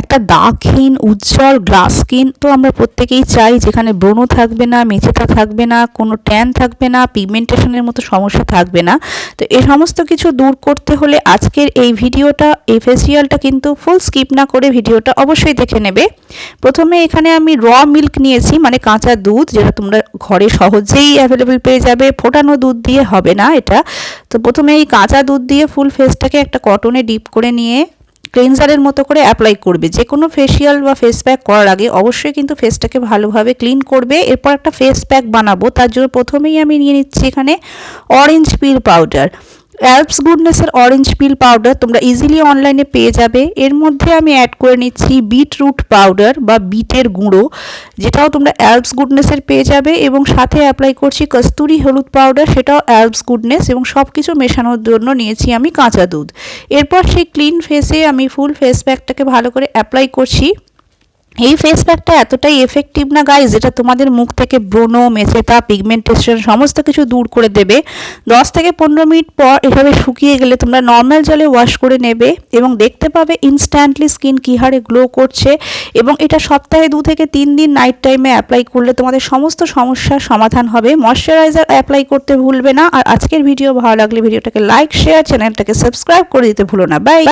একটা দাগহীন, উজ্জ্বল glass skin তো আমরা প্রত্যেকেই চাই যেখানে ব্রণ থাকবে না মেচেতা থাকবে না, কোনো ট্যান থাকবে না পিগমেন্টেশনের মতো সমস্যা থাকবে না। তো এই সমস্ত কিছু দূর করতে হলে আজকের এই ভিডিওটা, এই ফেসিয়ালটা কিন্তু ফুল স্কিপ না করে ভিডিওটা অবশ্যই দেখে নেবে। প্রথমে এখানে আমি র মিল্ক নিয়েছি মানে কাঁচা দুধ, যেটা তোমরা ঘরে সহজেই অ্যাভেলেবেল পেয়ে যাবে। ফোটানো দুধ দিয়ে হবে না এটা। তো প্রথমে এই কাঁচা দুধ দিয়ে ফুল ফেসটাকে একটা কটনে ডিপ করে নিয়ে ক্লিনজারের মতো করে অ্যাপ্লাই করবে। যে কোনো ফেসিয়াল বা ফেস প্যাক করার আগে অবশ্যই কিন্তু ফেসটাকে ভালোভাবে ক্লিন করবে। এরপর একটা ফেস প্যাক বানাবো। তার জন্য প্রথমেই আমি নিয়ে নিচ্ছি এখানে অরেঞ্জ পিল পাউডার অ্যালপস গুডনেসের অরেঞ্জ পিল পাউডার তোমরা ইজিলি অনলাইনে পেয়ে যাবে। এর মধ্যে আমি অ্যাড করে নিচ্ছি বিটরুট পাউডার বা বিটের গুঁড়ো, যেটাও তোমরা অ্যালপস গুডনেসের পেয়ে যাবে এবং সাথে অ্যাপ্লাই করছি কস্তুরি হলুদ পাউডার সেটাও অ্যালপস গুডনেস এবং সব কিছু মেশানোর জন্য নিয়েছি আমি কাঁচা দুধ। এরপর সেই ক্লিন ফেসে আমি ফুল ফেস প্যাকটাকে ভালো করে অ্যাপ্লাই করছি। এই ফেস প্যাকটা এতটাই এফেক্টিভ না গাইজ এটা তোমাদের মুখ থেকে ব্রণ মেচেতা পিগমেন্টেশন সমস্ত কিছু দূর করে দেবে। দশ থেকে পনেরো মিনিট পর এভাবে শুকিয়ে গেলে তোমরা নর্মাল জলে ওয়াশ করে নেবে এবং দেখতে পাবে ইনস্ট্যান্টলি স্কিন কী হারে গ্লো করছে এবং এটা সপ্তাহে দু থেকে তিন দিন নাইট টাইমে অ্যাপ্লাই করলে তোমাদের সমস্ত সমস্যার সমাধান হবে। ময়শ্চারাইজার অ্যাপ্লাই করতে ভুলবে না। আর আজকের ভিডিও ভালো লাগলে ভিডিওটাকে লাইক শেয়ার চ্যানেলটাকে সাবস্ক্রাইব করে দিতে ভুলো না। বাই